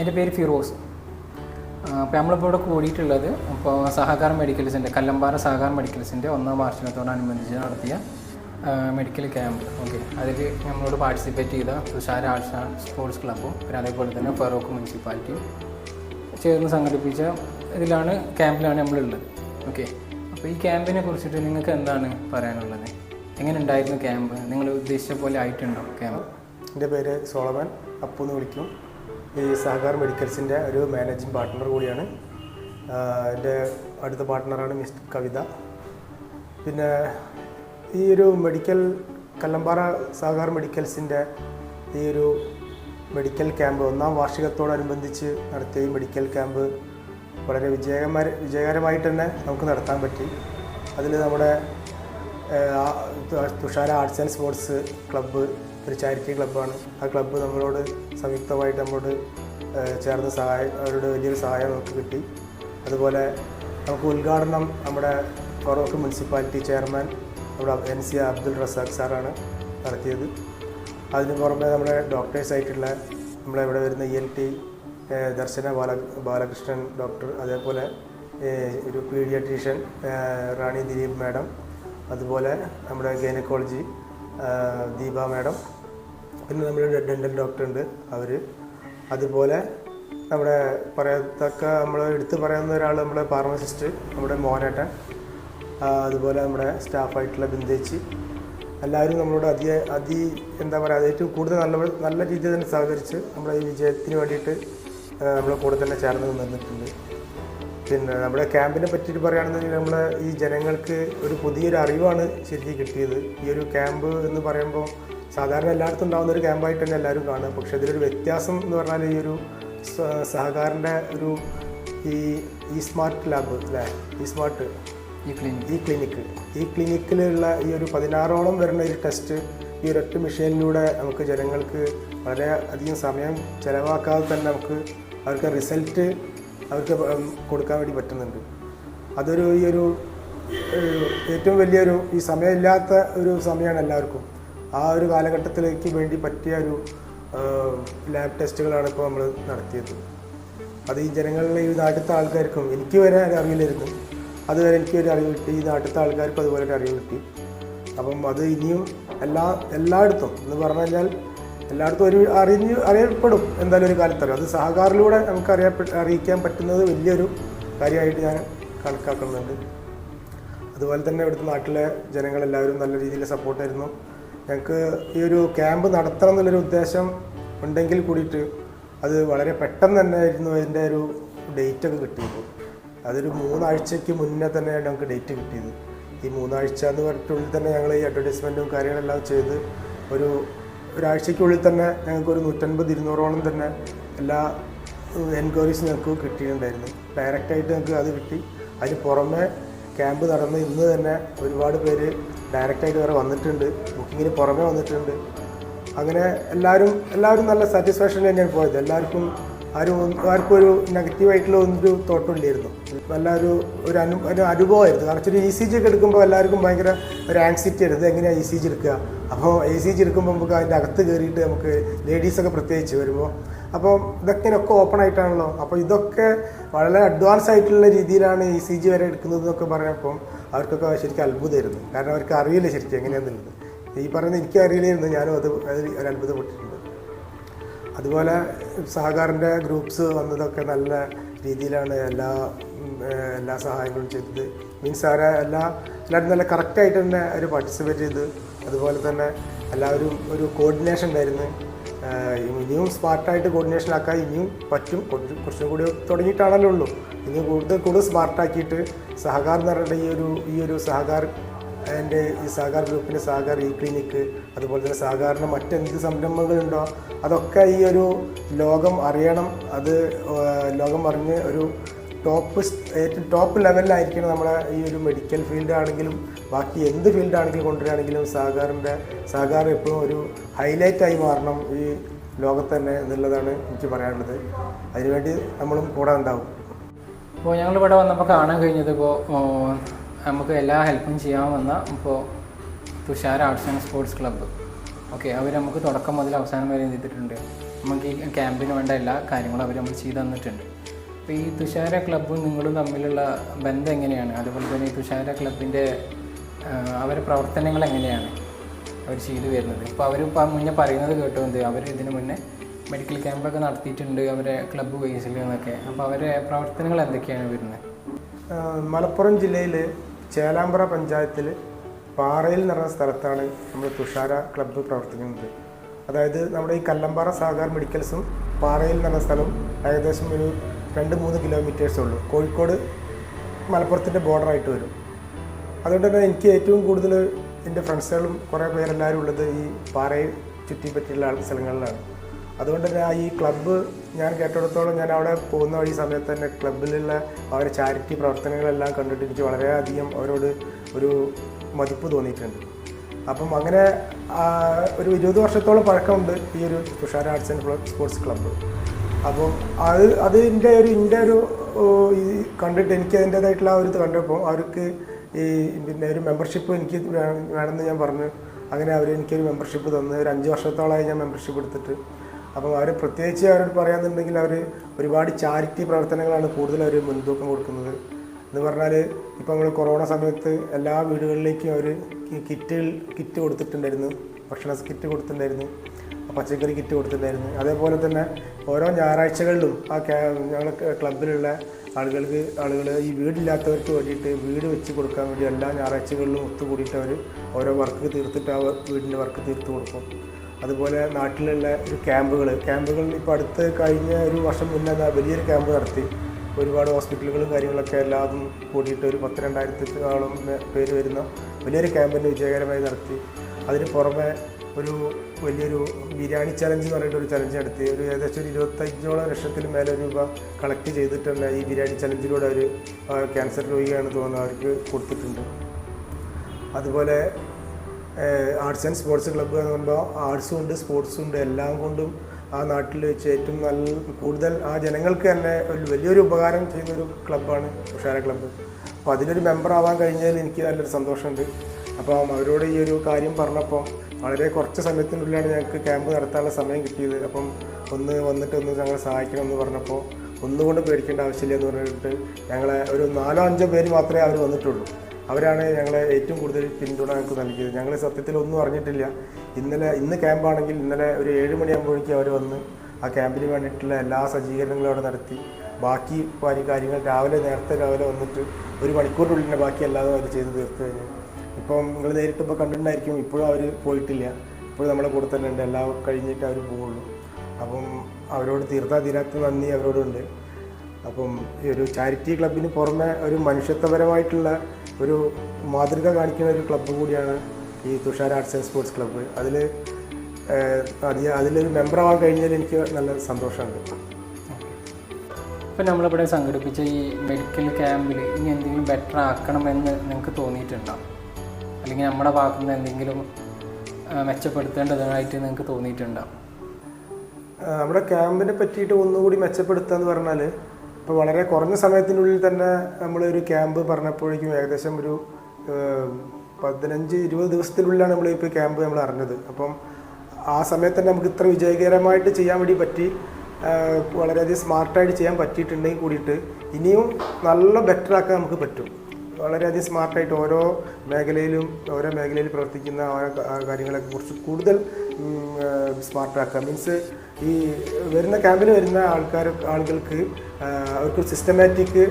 എന്റെ പേര് ഫിറോസ്. അപ്പോൾ നമ്മളിപ്പോൾ ഇവിടെ കൂടിയിട്ടുള്ളത് ഇപ്പോൾ സഹകാർ മെഡിക്കൽസിന്റെ കല്ലമ്പാറ സഹകാർ മെഡിക്കൽസിന്റെ ഒന്നാം വാർഷികത്തോടനുബന്ധിച്ച് നടത്തിയ മെഡിക്കൽ ക്യാമ്പ്. ഓക്കെ. അതിൽ നമ്മളോട് പാർട്ടിസിപ്പേറ്റ് ചെയ്ത തുഷാര ആൻഡ് സ്പോർട്സ് ക്ലബ്ബും പിന്നെ അതേപോലെ തന്നെ ഫറൂഖ് മുനിസിപ്പാലിറ്റിയും ചേർന്ന് സംഘടിപ്പിച്ച ഇതിലാണ് ക്യാമ്പിലാണ് നമ്മളുള്ളത്. ഓക്കെ. അപ്പോൾ ഈ ക്യാമ്പിനെ കുറിച്ചിട്ട് നിങ്ങൾക്ക് എന്താണ് പറയാനുള്ളത്? എങ്ങനെ ഉണ്ടായിരുന്നു ക്യാമ്പ്? നിങ്ങൾ ഉദ്ദേശിച്ച പോലെ ആയിട്ടുണ്ടോ ക്യാമ്പ്? എന്റെ പേര് സോളമൻ അപ്പു എന്ന് വിളിക്കും. ഈ സഹകാർ മെഡിക്കൽസിന്റെ ഒരു മാനേജിങ് പാർട്ട്ണർ കൂടിയാണ്. എന്റെ അടുത്ത പാർട്ട്ണറാണ് മിസ് കവിത. പിന്നെ ഈ ഒരു മെഡിക്കൽ കല്ലമ്പാറ സഹകാർ മെഡിക്കൽസിന്റെ ഈ ഒരു മെഡിക്കൽ ക്യാമ്പ് ഒന്നാം വാർഷികത്തോടനുബന്ധിച്ച് നടത്തിയ ഈ മെഡിക്കൽ ക്യാമ്പ് വളരെ വിജയകരമായ വിജയകരമായിട്ട് തന്നെ നമുക്ക് നടത്താൻ പറ്റി. അതിൽ നമ്മുടെ Thushara arts and sports club ഒരു ചാരിറ്റി ക്ലബ്ബാണ്. ആ ക്ലബ്ബ് നമ്മളോട് സംയുക്തമായിട്ട് നമ്മളോട് ചേർന്ന് സഹായം അവരുടെ വലിയൊരു സഹായം നമുക്ക് കിട്ടി. അതുപോലെ നമുക്ക് ഉദ്ഘാടനം നമ്മുടെ കൊറോക്ക് മുനിസിപ്പാലിറ്റി ചെയർമാൻ നമ്മുടെ എൻ സി അബ്ദുൾ റസാഖ് സാറാണ് നടത്തിയത്. അതിന് പുറമെ നമ്മുടെ ഡോക്ടേഴ്സ് ആയിട്ടുള്ള നമ്മളെ ഇവിടെ വരുന്ന E L T Darshana Bala Balakrishnan doctor അതേപോലെ ഒരു പീഡിയാട്രീഷ്യൻ റാണി ദിലീപ് മാഡം അതുപോലെ നമ്മുടെ ഗൈനക്കോളജി ദീപ മാഡം പിന്നെ നമ്മുടെ ഡെന്റൽ ഡോക്ടർ ഉണ്ട് അവർ അതുപോലെ നമ്മുടെ പറയത്തക്ക നമ്മൾ എടുത്തു പറയുന്ന ഒരാൾ നമ്മുടെ ഫാർമസിസ്റ്റ് നമ്മുടെ മോനേട്ടൻ അതുപോലെ നമ്മുടെ സ്റ്റാഫായിട്ടുള്ള ബിന്ദേച്ചി. എല്ലാവരും നമ്മളോട് അതി അതി എന്താ പറയുക ഏറ്റവും കൂടുതൽ നല്ല നല്ല രീതിയിൽ തന്നെ സഹകരിച്ച് നമ്മുടെ ഈ വിജയത്തിന് വേണ്ടിയിട്ട് നമ്മളെ കൂടെ തന്നെ ചേർന്ന് നിന്നിട്ടുണ്ട്. പിന്നെ നമ്മുടെ ക്യാമ്പിനെ പറ്റിയിട്ട് പറയുകയാണെന്നുണ്ടെങ്കിൽ നമ്മൾ ഈ ജനങ്ങൾക്ക് ഒരു പുതിയൊരു അറിവാണ് ശരിക്കും കിട്ടിയത്. ഈ ഒരു ക്യാമ്പ് എന്ന് പറയുമ്പോൾ സാധാരണ എല്ലായിടത്തും ഉണ്ടാകുന്ന ഒരു ക്യാമ്പായിട്ട് തന്നെ എല്ലാവരും കാണുക. പക്ഷേ ഇതിലൊരു വ്യത്യാസം എന്ന് പറഞ്ഞാൽ ഈ ഒരു സഹകാരന്റെ ഒരു ഈ ഈ സ്മാർട്ട് ലാബ് അല്ലേ ഈ സ്മാർട്ട് ഈ ക്ലിനിക് ഈ ക്ലിനിക്ക് ഈ ക്ലിനിക്കിലുള്ള ഈ ഒരു പതിനാറോളം വരുന്ന ഒരു ടെസ്റ്റ് ഈ ഒരൊറ്റ മെഷീനിലൂടെ നമുക്ക് ജനങ്ങൾക്ക് വളരെ അധികം സമയം ചിലവാക്കാതെ തന്നെ നമുക്ക് അവർക്ക് റിസൾട്ട് അവർക്ക് കൊടുക്കാൻ വേണ്ടി പറ്റുന്നുണ്ട്. അതൊരു ഈ ഒരു ഏറ്റവും വലിയൊരു ഈ സമയമില്ലാത്ത ഒരു സമയമാണ് എല്ലാവർക്കും. ആ ഒരു കാലഘട്ടത്തിലേക്ക് വേണ്ടി പറ്റിയ ഒരു ലാബ് ടെസ്റ്റുകളാണ് ഇപ്പോൾ നമ്മൾ നടത്തിയത്. അത് ഈ ജനങ്ങളിലെ ഈ നാട്ടിലത്തെ ആൾക്കാർക്കും എനിക്ക് വരെ അറിയില്ലായിരുന്നു. അതുവരെ എനിക്ക് ഒരു അറിവ് കിട്ടി. ഈ നാട്ടിലത്തെ ആൾക്കാർക്കും അതുപോലെ ഒരു അറിവ് കിട്ടി. അപ്പം അത് ഇനിയും എല്ലാ എല്ലായിടത്തും എന്ന് പറഞ്ഞു കഴിഞ്ഞാൽ എല്ലായിടത്തും ഒരു അറിഞ്ഞ് അറിയപ്പെടും എന്തായാലും ഒരു കാലത്തറിയും അത് സഹകാരിലൂടെ നമുക്ക് അറിയപ്പെട്ട അറിയിക്കാൻ പറ്റുന്നത് വലിയൊരു കാര്യമായിട്ട് ഞാൻ കണക്കാക്കുന്നുണ്ട്. അതുപോലെ തന്നെ ഇവിടുത്തെ നാട്ടിലെ ജനങ്ങളെല്ലാവരും നല്ല രീതിയിൽ സപ്പോർട്ടായിരുന്നു ഞങ്ങൾക്ക് ഈ ഒരു ക്യാമ്പ് നടത്തണം എന്നുള്ളൊരു ഉദ്ദേശം ഉണ്ടെങ്കിൽ കൂടിയിട്ട് അത് വളരെ പെട്ടെന്ന് തന്നെ ആയിരുന്നു അതിന്റെ ഒരു ഡേറ്റ് ഒക്കെ കിട്ടിയത്. അതൊരു മൂന്നാഴ്ചയ്ക്ക് മുന്നേ തന്നെ ഞങ്ങൾക്ക് ഡേറ്റ് കിട്ടിയത്. ഈ മൂന്നാഴ്ച എന്ന് പറഞ്ഞിട്ടുള്ളിൽ തന്നെ ഞങ്ങൾ ഈ അഡ്വർടൈസ്മെന്റും കാര്യങ്ങളെല്ലാം ചെയ്ത് ഒരു ഒരാഴ്ചയ്ക്കുള്ളിൽ തന്നെ ഞങ്ങൾക്ക് ഒരു നൂറ്റൻപത് ഇരുന്നൂറോളം തന്നെ എല്ലാ എൻക്വയറീസ് ഞങ്ങൾക്ക് കിട്ടിയിട്ടുണ്ടായിരുന്നു. ഡയറക്റ്റായിട്ട് ഞങ്ങൾക്ക് അത് കിട്ടി. അതിന് പുറമെ ക്യാമ്പ് നടന്ന് ഇന്ന് തന്നെ ഒരുപാട് പേര് ഡയറക്റ്റായിട്ട് വേറെ വന്നിട്ടുണ്ട്. ബുക്കിങ്ങിന് പുറമേ വന്നിട്ടുണ്ട്. അങ്ങനെ എല്ലാവരും എല്ലാവരും നല്ല സാറ്റിസ്ഫാക്ഷൻ തന്നെയാണ് പോയത്. എല്ലാവർക്കും ആരും ആർക്കും ഒരു നെഗറ്റീവായിട്ടുള്ള ഒരു തോട്ടം ഇല്ലായിരുന്നു. നല്ല ഒരു ഒരു അനു ഒരു അനുഭവമായിരുന്നു. കാരണം വെച്ചാൽ ഇ സി ജി ഒക്കെ എടുക്കുമ്പോൾ എല്ലാവർക്കും ഭയങ്കര ഒരു ആങ്സിറ്റി ആയിരുന്നു. എങ്ങനെയാണ് ഇ സി ജി എടുക്കുക? അപ്പോൾ ഇ സി ജി എടുക്കുമ്പോൾ നമുക്ക് അതിന്റെ അകത്ത് കയറിയിട്ട് നമുക്ക് ലേഡീസൊക്കെ പ്രത്യേകിച്ച് വരുമ്പോൾ അപ്പോൾ ഇതൊക്കെ ഒക്കെ ഓപ്പൺ ആയിട്ടാണല്ലോ. അപ്പോൾ ഇതൊക്കെ വളരെ അഡ്വാൻസ് ആയിട്ടുള്ള രീതിയിലാണ് ഇ സി ജി വരെ എടുക്കുന്നത് എന്നൊക്കെ പറഞ്ഞപ്പം അവർക്കൊക്കെ ശരിക്കും അത്ഭുതമായിരുന്നു. കാരണം അവർക്ക് അറിയില്ല ശരിക്കും എങ്ങനെയാണെന്നുള്ളത്. ഈ പറയുന്നത് എനിക്ക് അറിയില്ലായിരുന്നു ഞാനും അത് ഒരു അത്ഭുതപ്പെട്ടിട്ടുണ്ട് അതുപോലെ സഹകാറിന്റെ ഗ്രൂപ്പ്സ് വന്നതൊക്കെ നല്ല രീതിയിലാണ് എല്ലാ എല്ലാ സഹായങ്ങളും ചെയ്തത്. മീൻസ് അവരെ എല്ലാ എല്ലാവരും നല്ല കറക്റ്റായിട്ട് തന്നെ അവർ പാർട്ടിസിപ്പേറ്റ് ചെയ്ത് അതുപോലെ തന്നെ എല്ലാവരും ഒരു കോർഡിനേഷൻ ഉണ്ടായിരുന്നു. ഇനിയും സ്മാർട്ടായിട്ട് കോർഡിനേഷൻ ആക്കാൻ ഇനിയും പറ്റും. കുറച്ച് കൂടി തുടങ്ങിയിട്ടാണല്ലോ ഉള്ളൂ. ഇനി കൂടുതൽ കൂടുതൽ സ്മാർട്ടാക്കിയിട്ട് സഹകാർ എന്ന് പറയുന്ന ഈ ഒരു ഈ ഒരു സഹകാർ എന്റെ ഈ സഹകാർ ഗ്രൂപ്പിന്റെ സഹകാർ ഈ ക്ലിനിക്ക് അതുപോലെ തന്നെ സഹകാറിന്റെ മറ്റെന്ത് സംരംഭങ്ങളുണ്ടോ അതൊക്കെ ഈ ഒരു ലോകം അറിയണം. അത് ലോകം അറിഞ്ഞ് ഒരു ടോപ്പ് ഏറ്റവും ടോപ്പ് ലെവലിലായിരിക്കണം നമ്മുടെ ഈ ഒരു മെഡിക്കൽ ഫീൽഡ് ആണെങ്കിലും ബാക്കി എന്ത് ഫീൽഡാണെങ്കിലും കൊണ്ടുവരികയാണെങ്കിലും സഹകാറിന്റെ സഹകാരം എപ്പോഴും ഒരു ഹൈലൈറ്റായി മാറണം ഈ ലോകത്ത് തന്നെ എന്നുള്ളതാണ് എനിക്ക് പറയാനുള്ളത്. അതിനുവേണ്ടി നമ്മളും കൂടെ ഉണ്ടാവും. ഇപ്പോൾ ഞങ്ങൾ ഇവിടെ വന്നപ്പോൾ കാണാൻ കഴിഞ്ഞത് ഇപ്പോൾ നമുക്ക് എല്ലാ ഹെൽപ്പും ചെയ്യാൻ വന്ന ഇപ്പോൾ Thushar arts and sports club. Okay അവർ നമുക്ക് തുടക്കം മുതൽ അവസാനം വരെ ചെയ്തിട്ടുണ്ട്? നമുക്ക് ഈ ക്യാമ്പിന് വേണ്ട എല്ലാ കാര്യങ്ങളും അവർ നമ്മൾ ചെയ്തു തന്നിട്ടുണ്ട്. അപ്പോൾ ഈ തുഷാര ക്ലബ്ബും നിങ്ങളും തമ്മിലുള്ള ബന്ധം എങ്ങനെയാണ്? അതുപോലെ തന്നെ ഈ തുഷാര ക്ലബിന്റെ അവരുടെ പ്രവർത്തനങ്ങൾ എങ്ങനെയാണ് അവർ ചെയ്തു വരുന്നത്? ഇപ്പോൾ അവർ മുന്നേ പറയുന്നത് കേട്ടോ എന്ത്? അവർ ഇതിന് മുന്നേ മെഡിക്കൽ ക്യാമ്പൊക്കെ നടത്തിയിട്ടുണ്ട് അവരെ ക്ലബ്ബ് ബേസിൽ എന്നൊക്കെ അപ്പോൾ അവരെ പ്രവർത്തനങ്ങൾ എന്തൊക്കെയാണ് വരുന്നത്? മലപ്പുറം ജില്ലയിൽ ചേലാമ്പ്ര പഞ്ചായത്തിൽ പാറയിൽ എന്ന് പറഞ്ഞ സ്ഥലത്താണ് നമ്മൾ തുഷാര ക്ലബ്ബ് പ്രവർത്തിക്കുന്നത്. അതായത് നമ്മുടെ ഈ കല്ലമ്പാറ സാഗർ മെഡിക്കൽസും പാറയിൽ എന്ന് പറഞ്ഞ സ്ഥലം ഏകദേശം ഒരു രണ്ട് മൂന്ന് കിലോമീറ്റേഴ്സേ ഉള്ളൂ. കോഴിക്കോട് മലപ്പുറത്തിന്റെ ബോർഡറായിട്ട് വരും. അതുകൊണ്ട് തന്നെ എനിക്ക് ഏറ്റവും കൂടുതൽ എന്റെ ഫ്രണ്ട്സുകളും കുറേ പേരെല്ലാവരും ഉള്ളത് ഈ പാറയെ ചുറ്റിപ്പറ്റിയുള്ള ആൾ- സ്ഥലങ്ങളിലാണ്. അതുകൊണ്ട് തന്നെ ഈ ക്ലബ്ബ് ഞാൻ കേട്ടിടത്തോളം ഞാൻ അവിടെ പോകുന്ന വഴി സമയത്ത് തന്നെ ക്ലബ്ബിലുള്ള അവരുടെ ചാരിറ്റി പ്രവർത്തനങ്ങളെല്ലാം കണ്ടിട്ട് എനിക്ക് വളരെയധികം അവരോട് ഒരു മതിപ്പ് തോന്നിയിട്ടുണ്ട്. അപ്പം അങ്ങനെ ഒരു ഇരുപത് വർഷത്തോളം പഴക്കമുണ്ട് ഈ ഒരു Thushara arts and sports club. അപ്പം അത് അതിന്റെ ഒരു എന്റെ ഒരു കണ്ടിട്ട് എനിക്ക് അതിന്റേതായിട്ടുള്ള ആ ഒരു കണ്ടപ്പോൾ അവർക്ക് ഈ പിന്നെ ഒരു മെമ്പർഷിപ്പ് എനിക്ക് വേണമെന്ന് ഞാൻ പറഞ്ഞു. അങ്ങനെ അവർ എനിക്കൊരു മെമ്പർഷിപ്പ് തന്നു. ഒരു അഞ്ച് വർഷത്തോളമായി ഞാൻ മെമ്പർഷിപ്പ് എടുത്തിട്ട്. അപ്പം അവർ പ്രത്യേകിച്ച് അവരോട് പറയാന്നുണ്ടെങ്കിൽ അവർ ഒരുപാട് ചാരിറ്റി പ്രവർത്തനങ്ങളാണ് കൂടുതൽ അവർ മുൻതൂക്കം കൊടുക്കുന്നത്. എന്ന് പറഞ്ഞാൽ ഇപ്പോൾ നമ്മൾ കൊറോണ സമയത്ത് എല്ലാ വീടുകളിലേക്കും അവർ കിറ്റുകൾ കിറ്റ് കൊടുത്തിട്ടുണ്ടായിരുന്നു. ഭക്ഷണ കിറ്റ് കൊടുത്തിട്ടുണ്ടായിരുന്നു. പച്ചക്കറി കിറ്റ് കൊടുത്തിട്ടുണ്ടായിരുന്നു. അതേപോലെ തന്നെ ഓരോ ഞായറാഴ്ചകളിലും ആ ഞങ്ങൾ ക്ലബിലുള്ള ആളുകൾക്ക് ആളുകൾ ഈ വീടില്ലാത്തവർക്ക് വേണ്ടിയിട്ട് വീട് വെച്ച് കൊടുക്കാൻ വേണ്ടി എല്ലാ ഞായറാഴ്ചകളിലും ഒത്തുകൂടിയിട്ട് അവർ ഓരോ വർക്ക് തീർത്തിട്ട് ആ വീടിന്റെ വർക്ക് തീർത്ത് കൊടുക്കും. അതുപോലെ നാട്ടിലുള്ള ഒരു ക്യാമ്പുകൾ ക്യാമ്പുകൾ ഇപ്പോൾ അടുത്ത് കഴിഞ്ഞ ഒരു വർഷം മുന്നേ വലിയൊരു ക്യാമ്പ് നടത്തി. ഒരുപാട് ഹോസ്പിറ്റലുകളും കാര്യങ്ങളൊക്കെ എല്ലാതും കൂടിയിട്ട് ഒരു പത്ത് രണ്ടായിരത്തി ആളും പേര് വരുന്ന വലിയൊരു ക്യാമ്പിന്റെ വിജയകരമായി നടത്തി. അതിന് പുറമെ ഒരു വലിയൊരു ബിരിയാണി ചലഞ്ച് എന്ന് പറഞ്ഞിട്ട് ഒരു ചലഞ്ച് നടത്തി. ഒരു ഏകദേശം ഒരു ഇരുപത്തഞ്ചോളം ലക്ഷത്തിന് മേലെ രൂപ കളക്ട് ചെയ്തിട്ടുണ്ട് ഈ ബിരിയാണി ചലഞ്ചിലൂടെ അവർ ക്യാൻസർ രോഗിയാണ് തോന്നുന്നത് അവർക്ക് കൊടുത്തിട്ടുണ്ട്. അതുപോലെ ആർട്സ് ആൻഡ് സ്പോർട്സ് ക്ലബ്ബ് എന്ന് പറയുമ്പോൾ ആർട്സും ഉണ്ട് സ്പോർട്സും ഉണ്ട് എല്ലാം കൊണ്ടും ആ നാട്ടിൽ വെച്ച് ഏറ്റവും നല്ല കൂടുതൽ ആ ജനങ്ങൾക്ക് തന്നെ ഒരു വലിയൊരു ഉപകാരം ചെയ്യുന്നൊരു ക്ലബ്ബാണ് ഉഷാര ക്ലബ്ബ് അപ്പോൾ അതിലൊരു മെമ്പർ ആവാൻ കഴിഞ്ഞതിൽ എനിക്ക് നല്ലൊരു സന്തോഷമുണ്ട്. അപ്പം അവരോട് ഈ ഒരു കാര്യം പറഞ്ഞപ്പോൾ വളരെ കുറച്ച് സമയത്തിനുള്ളിലാണ് ഞങ്ങൾക്ക് ക്യാമ്പ് നടത്താനുള്ള സമയം കിട്ടിയത്. അപ്പം ഒന്ന് വന്നിട്ട് ഒന്ന് ഞങ്ങളെ സഹായിക്കണം എന്ന് പറഞ്ഞപ്പോൾ ഒന്നുകൊണ്ട് പേടിക്കേണ്ട ആവശ്യമില്ല എന്ന് പറഞ്ഞിട്ട് ഞങ്ങളെ ഒരു നാലോ അഞ്ചോ പേര് മാത്രമേ അവർ വന്നിട്ടുള്ളൂ. അവരാണ് ഞങ്ങളെ ഏറ്റവും കൂടുതൽ പിന്തുണ ഞങ്ങൾക്ക് നൽകിയത്. ഞങ്ങൾ സത്യത്തിൽ ഒന്നും അറിഞ്ഞിട്ടില്ല. ഇന്നലെ ഇന്ന് ക്യാമ്പാണെങ്കിൽ ഇന്നലെ ഒരു ഏഴ് മണിയാകുമ്പോഴേക്കും അവർ വന്ന് ആ ക്യാമ്പിന് വേണ്ടിയിട്ടുള്ള എല്ലാ സജ്ജീകരണങ്ങളും അവിടെ നടത്തി. ബാക്കി കാര്യങ്ങൾ രാവിലെ നേരത്തെ രാവിലെ വന്നിട്ട് ഒരു മണിക്കൂറിനുള്ളിൽ ബാക്കി എല്ലാതും അവർ ചെയ്ത് തീർത്തു കഴിഞ്ഞു. ഇപ്പം നിങ്ങൾ നേരിട്ട് ഇപ്പോൾ കണ്ടിട്ടുണ്ടായിരിക്കും ഇപ്പോഴും അവർ പോയിട്ടില്ല. ഇപ്പോഴും നമ്മളെ കൂടെ തന്നെ ഉണ്ട്. എല്ലാം കഴിഞ്ഞിട്ട് അവർ പോവുള്ളൂ. അപ്പം അവരോട് തീർത്താ തീരാത്ത നന്ദി അവരോടുണ്ട്. അപ്പം ഈ ഒരു ചാരിറ്റി ക്ലബിന് പുറമെ ഒരു മനുഷ്യത്വപരമായിട്ടുള്ള ഒരു മാതൃക കാണിക്കുന്ന ഒരു ക്ലബ്ബ് കൂടിയാണ് ഈ Thushar arts and sports club. അതിൽ അതിലൊരു മെമ്പറാവാൻ കഴിഞ്ഞാൽ എനിക്ക് നല്ല സന്തോഷമുണ്ട്. ഇപ്പം നമ്മളിവിടെ സംഘടിപ്പിച്ച ഈ മെഡിക്കൽ ക്യാമ്പിൽ ഇനി എന്തെങ്കിലും ബെറ്റർ ആക്കണമെന്ന് നിങ്ങൾക്ക് തോന്നിയിട്ടുണ്ടോ? അല്ലെങ്കിൽ നമ്മുടെ ഭാഗത്തു നിന്ന് എന്തെങ്കിലും മെച്ചപ്പെടുത്തേണ്ടതായിട്ട് നിങ്ങൾക്ക് തോന്നിയിട്ടുണ്ടാവും നമ്മുടെ ക്യാമ്പിനെ പറ്റിയിട്ട് ഒന്നുകൂടി മെച്ചപ്പെടുത്തുക എന്ന് പറഞ്ഞാൽ ഇപ്പോൾ വളരെ കുറഞ്ഞ സമയത്തിനുള്ളിൽ തന്നെ നമ്മളൊരു ക്യാമ്പ് പറഞ്ഞപ്പോഴേക്കും ഏകദേശം ഒരു പതിനഞ്ച് ഇരുപത് ദിവസത്തിനുള്ളിലാണ് നമ്മൾ ഇപ്പോൾ ക്യാമ്പ് നമ്മൾ അറിഞ്ഞത്. അപ്പം ആ സമയത്ത് തന്നെ നമുക്ക് ഇത്ര വിജയകരമായിട്ട് ചെയ്യാൻ വേണ്ടി പറ്റി വളരെയധികം സ്മാർട്ടായിട്ട് ചെയ്യാൻ പറ്റിയിട്ടുണ്ടെങ്കിൽ കൂടിയിട്ട് ഇനിയും നല്ല ബെറ്റർ ആക്കാൻ നമുക്ക് പറ്റും. വളരെയധികം സ്മാർട്ടായിട്ട് ഓരോ മേഖലയിലും ഓരോ മേഖലയിൽ പ്രവർത്തിക്കുന്ന ഓരോ കാര്യങ്ങളെ കുറിച്ച് കൂടുതൽ സ്മാർട്ടാക്കുക മീൻസ് ഈ വരുന്ന ക്യാമ്പിൽ വരുന്ന ആൾക്കാർ ആളുകൾക്ക് അവർക്ക് സിസ്റ്റമാറ്റിക്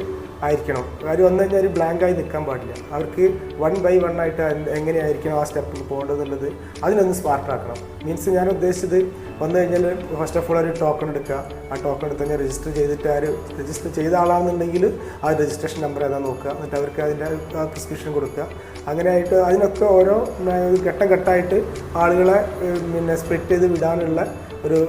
ആയിരിക്കണം. അവർ വന്നു കഴിഞ്ഞാൽ ഒരു ബ്ലാങ്ക് ആയി നിൽക്കാൻ പാടില്ല. അവർക്ക് വൺ ബൈ വൺ ആയിട്ട് എങ്ങനെയായിരിക്കണം ആ സ്റ്റെപ്പിൽ പോകേണ്ടതെന്നുള്ളത് അതിനൊന്ന് സ്മാർട്ടാക്കണം മീൻസ് ഞാൻ ഉദ്ദേശിച്ചത് വന്നു കഴിഞ്ഞാൽ ഫസ്റ്റ് ഓഫ് ഓൾ ഒരു ടോക്കൺ എടുക്കുക. ആ ടോക്കൺ എടുത്ത് കഴിഞ്ഞാൽ രജിസ്റ്റർ ചെയ്തിട്ട് ആര് രജിസ്റ്റർ ചെയ്ത ആളാണെന്നുണ്ടെങ്കിൽ ആ രജിസ്ട്രേഷൻ നമ്പർ ഏതാ നോക്കുക. എന്നിട്ട് അവർക്ക് അതിന്റെ ആ പ്രിസ്ക്രിപ്ഷൻ കൊടുക്കുക. അങ്ങനെയായിട്ട് അതിനൊക്കെ ഓരോ ഘട്ടം ഘട്ടമായിട്ട് ആളുകളെ പിന്നെ സ്പ്ലിറ്റ് ചെയ്ത് വിടാനുള്ള ഒരു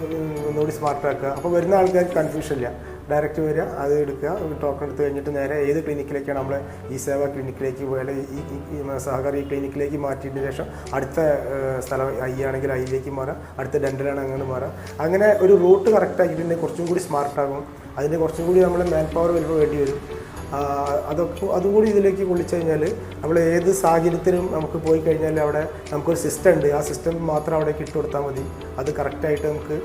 ഒന്നുകൂടി സ്മാർട്ടാക്കുക അപ്പോൾ വരുന്ന ആൾക്കാർക്ക് കൺഫ്യൂഷൻ ഇല്ല. ഡയറക്റ്റ് വരിക അത് എടുക്കുക ടോക്കൺ എടുത്ത് കഴിഞ്ഞിട്ട് നേരെ ഏത് ക്ലിനിക്കിലേക്കാണ് നമ്മൾ ഈ സേവ ക്ലിനിക്കിലേക്ക് പോയാൽ ഈ സഹകാരി ക്ലിനിക്കിലേക്ക് മാറ്റിയതിന് ശേഷം അടുത്ത സ്ഥലം ഐ ആണെങ്കിൽ ഐയിലേക്ക് മാറാം അടുത്ത ഡെന്റലാണ് അങ്ങനെ മാറാം. അങ്ങനെ ഒരു റൂട്ട് കറക്റ്റ് ആക്കിയിട്ടുണ്ടെങ്കിൽ കുറച്ചും കൂടി സ്മാർട്ടാകും അതിന് കുറച്ചും കൂടി നമ്മൾ മാൻ പവർ വരുമ്പോൾ വേണ്ടി വരും. അതൊക്കെ അതുകൂടി ഇതിലേക്ക് കൊള്ളിച്ചു കഴിഞ്ഞാൽ നമ്മൾ ഏത് സാഹചര്യത്തിലും നമുക്ക് പോയി കഴിഞ്ഞാൽ അവിടെ നമുക്കൊരു സിസ്റ്റം ഉണ്ട്. ആ സിസ്റ്റം മാത്രം അവിടേക്ക് ഇട്ട് കൊടുത്താൽ മതി. അത് കറക്റ്റായിട്ട് നമുക്ക്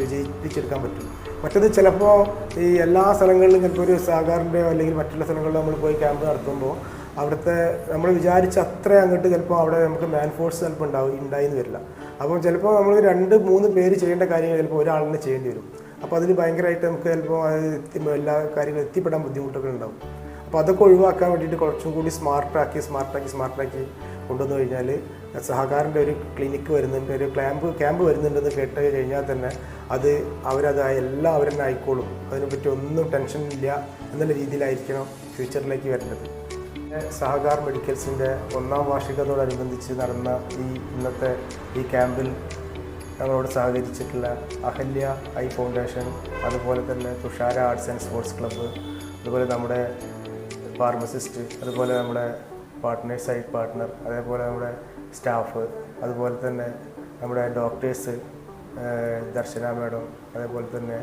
വിജയിപ്പിച്ചെടുക്കാൻ പറ്റും. മറ്റത് ചിലപ്പോൾ ഈ എല്ലാ സ്ഥലങ്ങളിലും ചിലപ്പോൾ ഒരു സഹകാറിന്റെയോ അല്ലെങ്കിൽ മറ്റുള്ള സ്ഥലങ്ങളിലോ നമ്മൾ പോയി ക്യാമ്പ് നടത്തുമ്പോൾ അവിടുത്തെ നമ്മൾ വിചാരിച്ച അത്ര അങ്ങോട്ട് ചിലപ്പോൾ അവിടെ നമുക്ക് മാൻ ഫോഴ്സ് ചിലപ്പോൾ ഉണ്ടാവും ഉണ്ടായിന്ന് വരില്ല. അപ്പോൾ ചിലപ്പോൾ നമ്മൾ രണ്ട് മൂന്ന് പേര് ചെയ്യേണ്ട കാര്യങ്ങൾ ചിലപ്പോൾ ഒരാളിനെ ചെയ്യേണ്ടി വരും. അപ്പോൾ അതിൽ ഭയങ്കരമായിട്ട് നമുക്ക് ചിലപ്പോൾ അത് എല്ലാ കാര്യങ്ങളും എത്തിപ്പെടാൻ ബുദ്ധിമുട്ടൊക്കെ ഉണ്ടാവും. അപ്പോൾ അതൊക്കെ ഒഴിവാക്കാൻ വേണ്ടിയിട്ട് കുറച്ചും കൂടി സ്മാർട്ടാക്കി സ്മാർട്ടാക്കി സ്മാർട്ടാക്കി കൊണ്ടുവന്നു കഴിഞ്ഞാൽ സഹകാരന്റെ ഒരു ക്ലിനിക്ക് വരുന്നുണ്ട് ഒരു ക്ലാമ്പ് ക്യാമ്പ് വരുന്നുണ്ടെന്ന് കേട്ട് കഴിഞ്ഞാൽ തന്നെ അത് അവരത് എല്ലാം അവരെന്നെ ആയിക്കോളും അതിനെപ്പറ്റി ഒന്നും ടെൻഷൻ ഇല്ല എന്നുള്ള രീതിയിലായിരിക്കണം ഫ്യൂച്ചറിലേക്ക് വരേണ്ടത്. സഹകാർ മെഡിക്കൽസിന്റെ ഒന്നാം വാർഷികത്തോടനുബന്ധിച്ച് നടന്ന ഈ ഇന്നത്തെ ഈ ക്യാമ്പിൽ ഞങ്ങളോട് സഹകരിച്ചിട്ടുള്ള അഹല്യ ഐ ഫൗണ്ടേഷൻ അതുപോലെ തന്നെ Thushara arts and sports club അതുപോലെ നമ്മുടെ ഫാർമസിസ്റ്റ് അതുപോലെ നമ്മുടെ പാർട്ട്നേഴ്സ് ആയി പാർട്ട്ണർ അതേപോലെ നമ്മുടെ സ്റ്റാഫ് അതുപോലെ തന്നെ നമ്മുടെ ഡോക്ടേഴ്സ് ദർശന മാഡം അതേപോലെ തന്നെ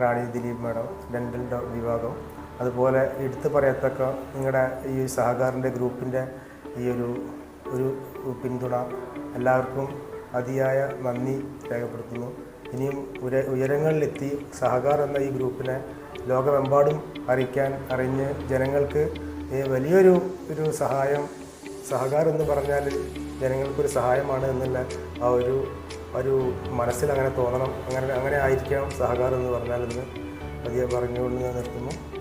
റാണി ദിലീപ് മാഡം ഡെന്റൽ വിഭാഗം. അതുപോലെ എടുത്തു പറയത്തക്ക നിങ്ങളുടെ ഈ സഹകാറിന്റെ ഗ്രൂപ്പിന്റെ ഈ ഒരു ഒരു പിന്തുണ എല്ലാവർക്കും അതിയായ നന്ദി രേഖപ്പെടുത്തുന്നു. ഇനിയും ഉര ഉയരങ്ങളിലെത്തി സഹകാർ എന്ന ഈ ഗ്രൂപ്പിനെ ലോകമെമ്പാടും അറിയിക്കാൻ അറിഞ്ഞ് ജനങ്ങൾക്ക് വലിയൊരു ഒരു സഹായം സഹകാർ എന്ന് പറഞ്ഞാൽ ജനങ്ങൾക്കൊരു സഹായമാണ് എന്നുള്ള ആ ഒരു ഒരു മനസ്സിൽ അങ്ങനെ തോന്നണം. അങ്ങനെ അങ്ങനെ ആയിരിക്കാം സഹകാരം എന്ന് പറഞ്ഞാൽ എന്ന് പതിയെ പറഞ്ഞുകൊണ്ട് ഞാൻ നിർത്തുന്നു.